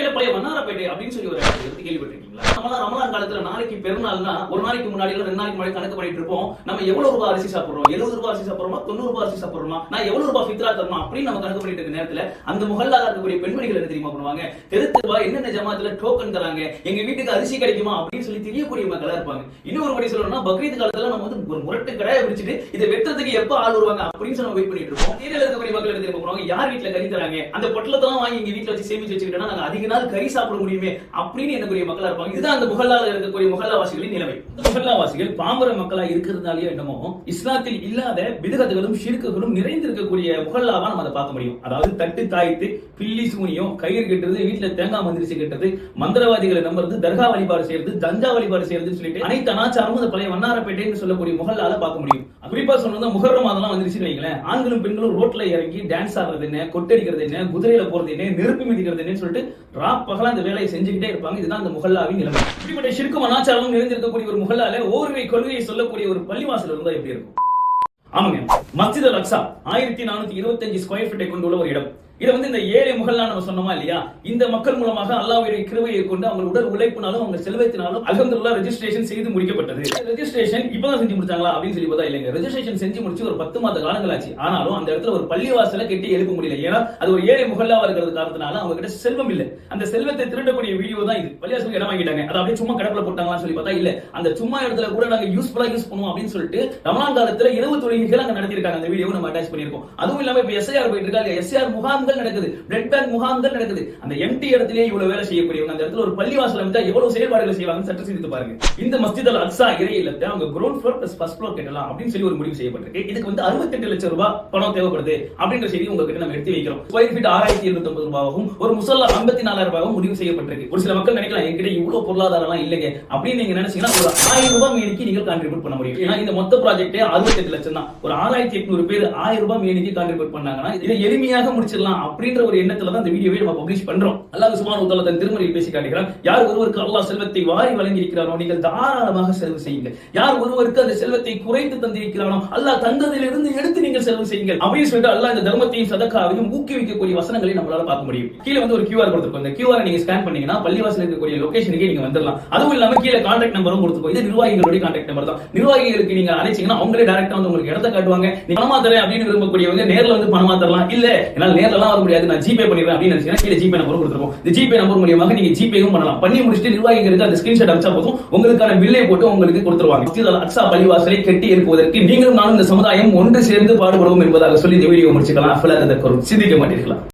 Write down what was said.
மதுரையில பழைய மன்னாரப்பேட்டை அப்படின்னு சொல்லி ஒரு இடத்தை கேள்விப்பட்டிருக்கீங்களா? நம்மளாம் ரமலான் காலத்துல நாளைக்கு பெருநாள்னா ஒரு நாளைக்கு முன்னாடி ரெண்டு நாளைக்கு முன்னாடி கணக்கு பண்ணிட்டு இருப்போம். நம்ம எவ்வளவு ரூபாய் அரிசி சாப்பிடுறோம்? எழுபது ரூபாய் அரிசி சாப்பிடுறோமா? தொண்ணூறு ரூபாய் அரிசி சாப்பிடுறோமா? நான் எவ்வளவு ரூபாய் ஃபித்ரா தரணும் அப்படின்னு நம்ம கணக்கு பண்ணிட்டு இருக்க நேரத்துல அந்த முகல்லால இருக்கக்கூடிய பெண்மணிகள் என்ன தெரியுமா பண்ணுவாங்க? தெரு தெருவா என்னென்ன ஜமாத்துல டோக்கன் தராங்க? எங்க வீட்டுக்கு அரிசி கிடைக்குமா? அப்படின்னு சொல்லி தெரியக்கூடிய மக்களா இருப்பாங்க. இன்னொரு படி சொல்லணும்னா பக்ரீத் காலத்துல நம்ம வந்து ஒரு முரட்டு கடையை பிடிச்சிட்டு இதை வெட்டுறதுக்கு எப்ப ஆள் வருவாங்க அப்படின்னு சொல்லி வெயிட் பண்ணிட்டு இருப்போம். ஏரியால இருக்கக்கூடிய மக்கள் என்ன தெரியுமா பண்ணுவாங்க? யார் வீட்டுல கறி தராங்க? அந்த பொட்டலத்தெல்லாம் வாங்கி எங்க வீட்டுல வச்சு சேமிச்சு வச்சுக்கிட்டோம்னா நாங்க அதிக என்னால் கறி சாப்பிட முடியுமே அப்படின்னு என்னக்கூடிய மக்களா இருப்பாங்க. இதுதான் அந்த முகல்லால இருக்கக்கூடிய முகல்லாவாசிகளின் நிலைமை. இந்த முகல்லாவாசிகள் பாமர மக்களா இருக்கிறதுனாலயோ என்னமோ இஸ்லாத்தில் இல்லாத விதகத்துகளும் ஷிர்க்குகளும் நிறைந்திருக்கக்கூடிய முகல்லாவா நம்ம அதை பார்க்க முடியும். அதாவது தட்டு தாய்த்து பில்லி சூனியம் கயிறு கட்டுறது வீட்டுல தேங்காய் மந்திரிச்சு கட்டுறது மந்திரவாதிகளை நம்புறது தர்கா வழிபாடு செய்யறது தஞ்சா வழிபாடு செய்யறதுன்னு சொல்லிட்டு அனைத்து அனாச்சாரமும் அந்த பழைய வண்ணாரப்பேட்டைன்னு சொல்லக்கூடிய முகல்லால பார்க்க முடியும். குறிப்பா சொன்னது முகர்ற மாதம்லாம் வந்துருச்சுன்னு வைங்களேன். ஆண்களும் பெண்களும் ரோட்ல இறங்கி டான்ஸ் ஆடுறது என்ன கொட்டடிக்கிறது என்ன குதிரையில போறது என்ன நெருப்பு மிதிக்கிறது என்னன்னு சொல்லிட்டு ராப் பகலா அந்த வேலையை செஞ்சுக்கிட்டே இருப்பாங்க. இதுதான் அந்த முகல்லாவின் நிலைமை. இப்படிப்பட்ட சிறுக்கும் அனாச்சாரமும் நிறைந்திருக்கக்கூடிய ஒரு முகல்லால ஓர்வை கொள்கையை சொல்லக்கூடிய ஒரு பள்ளிவாசல் இருந்தா எப்படி இருக்கும்? ஆமாங்க. மஸ்ஜித் அல் அக்ஸா ஆயிரத்தி நானூத்தி இருபத்தஞ்சு ஸ்கொயர் ஃபீட்டை கொண்டுள்ள ஒரு இடம். இதை வந்து இந்த ஏழை முகல்லாம் நம்ம சொன்னோமா இல்லையா? இந்த மக்கள் மூலமாக அல்லாவுடைய கிருவையை கொண்டு அவங்க உடல் உழைப்பினாலும் அவங்க செல்வத்தினாலும் அல்ஹம்துலில்லாஹ் ரெஜிஸ்ட்ரேஷன் செய்து முடிக்கப்பட்டது. ரெஜிஸ்ட்ரேஷன் இப்பதான் செஞ்சு முடிச்சாங்களா அப்படின்னு சொல்லி பார்த்தா இல்லைங்க. ரெஜிஸ்ட்ரேஷன் செஞ்சு முடிச்சு ஒரு பத்து மாத காலங்கள் ஆச்சு ஆனாலும் அந்த இடத்துல ஒரு பள்ளிவாசலை கட்டி எழுப்ப முடியல. ஏன்னா அது ஒரு ஏழை முகல்லாவா இருக்கிறது காரணத்தினால அவங்க கிட்ட செல்வம் இல்ல. அந்த செல்வத்தை திருடக்கூடிய வீடியோ தான் இது. பள்ளிவாசலுக்கு இடம் வாங்கிட்டாங்க. அதை அப்படியே சும்மா கடப்புல போட்டாங்களான்னு சொல்லி பார்த்தா இல்ல. அந்த சும்மா இடத்துல கூட நாங்க யூஸ்ஃபுல்லா யூஸ் பண்ணுவோம் அப்படின்னு சொல்லிட்டு ரமணான் காலத்துல இரவு தொழில்கள் அங்க நடத்திருக்காங்க அந்த வீடியோ நம்ம அட்டாச் பண்ணிருக்கோம் அதுவும் இல்லாம இப்ப எஸ்ஐஆர் போயிட்டு இருக்காங்க எஸ்ஐஆர் முகாம்கள் நடக்குது. பிளட் பேங்க் முகாம்கள் நடக்குது. அந்த எம்டி இடத்திலே இவ்வளவு வேலை செய்யக்கூடியவங்க அந்த இடத்துல ஒரு பள்ளிவாசல் அமைச்சா எவ்வளவு செயல்பாடுகள் செய்வாங்க சட்ட சிந்தித்து பாருங்க. இந்த மஸ்ஜித் அல் அக்ஸா இறை இல்லத்தை அவங்க ground floor plus first floor கட்டலாம் அப்படின்னு சொல்லி ஒரு முடிவு செய்யப்பட்டிருக்கு. இதுக்கு வந்து 68 லட்சம் ரூபாய் பணம் தேவைப்படுது அப்படின்ற செய்தி உங்ககிட்ட நம்ம எடுத்து வைக்கிறோம். ஸ்கொயர் ஃபீட் ஆறாயிரத்தி இருநூத்தி ஒன்பது ஒரு முசல்லா ஐம்பத்தி நாலாயிரம் ரூபாயும் முடிவு செய்யப்பட்டிருக்கு. ஒரு சில மக்கள் நினைக்கலாம் என்கிட்ட இவ்வளவு பொருளாதாரம் எல்லாம் இல்லைங்க. அப்படின்னு நீங்க நினைச்சீங்கன்னா ஒரு ஆயிரம் ரூபாய் மேனிக்கு நீங்கள் கான்ட்ரிபியூட் பண்ண முடியும். ஏன்னா இந்த மொத்த ப்ராஜெக்டே அறுபத்தெட்டு லட்சம் தான். ஒரு ஆறாயிரத்தி எட்நூறு பேர் ஆயிரம் ரூபாய் மேனிக்கு கான்ட்ரிபியூட் பண்ணாங்கன்னா இதை எளிமையாக முடிச்சிடலாம் அப்படின்ற ஒரு எண்ணத்துல தான் இந்த வீடியோவை நம்ம பப்ளிஷ் பண்றோம். அல்லாஹ் சுமான் உத்தால தன் திருமறையில் பேசி காட்டுகிறான். யார் ஒருவருக்கு அல்லாஹ் செல்வத்தை வாரி வழங்கி இருக்கிறாரோ நீங்கள் தாராளமாக செலவு செய்யுங்கள். யார் ஒருவருக்கு அந்த செல்வத்தை குறைத்து தந்திருக்கிறானோ அல்லாஹ் தந்ததிலிருந்து எடுத்து செலவு செய்யுங்கள். அப்படின்னு சொல்லிட்டு அல்லாஹ் இந்த தர்மத்தையும் சதக்காவையும் ஊக்குவிக்கக்கூடிய வசனங்களை நம்மளால பார்க்க முடியும். கீழே வந்து ஒரு கியூஆர் கொடுத்துருக்கோம். இந்த கியூஆர் நீங்க ஸ்கேன் பண்ணீங்கன்னா பள்ளிவாசல் இருக்கக்கூடிய லொகேஷனுக்கு நீங்க வந்துடலாம். அதுவும் இல்லாம கீழே கான்டாக்ட் நம்பரும் கொடுத்துருக்கோம். இது நிர்வாகிகளுடைய கான்டாக்ட் நம்பர் தான். நிர்வாகிகளுக்கு நீங்க அழைச்சிங்கன்னா அவங்களே டேரக்டா வந்து உங்களுக்கு இடத்த காட்டுவாங்க. நீ பணமா தரேன் அப்படின்னு விரும்பக்கூடியவங்க நேர்ல வந்து பணமா தரலாம். இல்ல என்னால நேர்ல எல்லாம் வர முடியாது. நான் ஜிபே பண்ணிடுறேன் அப்படின்னு நினைச்சீங்கன்னா கீழே ஜிபே நம்பர் கொடுத்துருக்கோம். இந்த ஜிபே நம்பர் மூலியமாக நீங்க ஜிபேயும் பண்ணலாம். பண்ணி முடிச்சுட்டு நிர்வாகிகளுக்கு அந்த ஸ்கிரீன்ஷாட் அனுப்பிச்சா போதும். உங்களுக்கான பில்லை போட்டு உங்களுக்கு கொடுத்துருவாங்க. அக்ஸா பள்ளிவாசலை கட்டி எழுப்புவதற்கு நீங்களும் நானும் இந்த சமுதாயம் ஒன்று சேர்ந்து பாடு வருவோம் என்பதாக சொல்லி இந்த வீடியோ முடிச்சுக்கலாம். அஃபலா சிந்திக்க மாட்டீர்களா?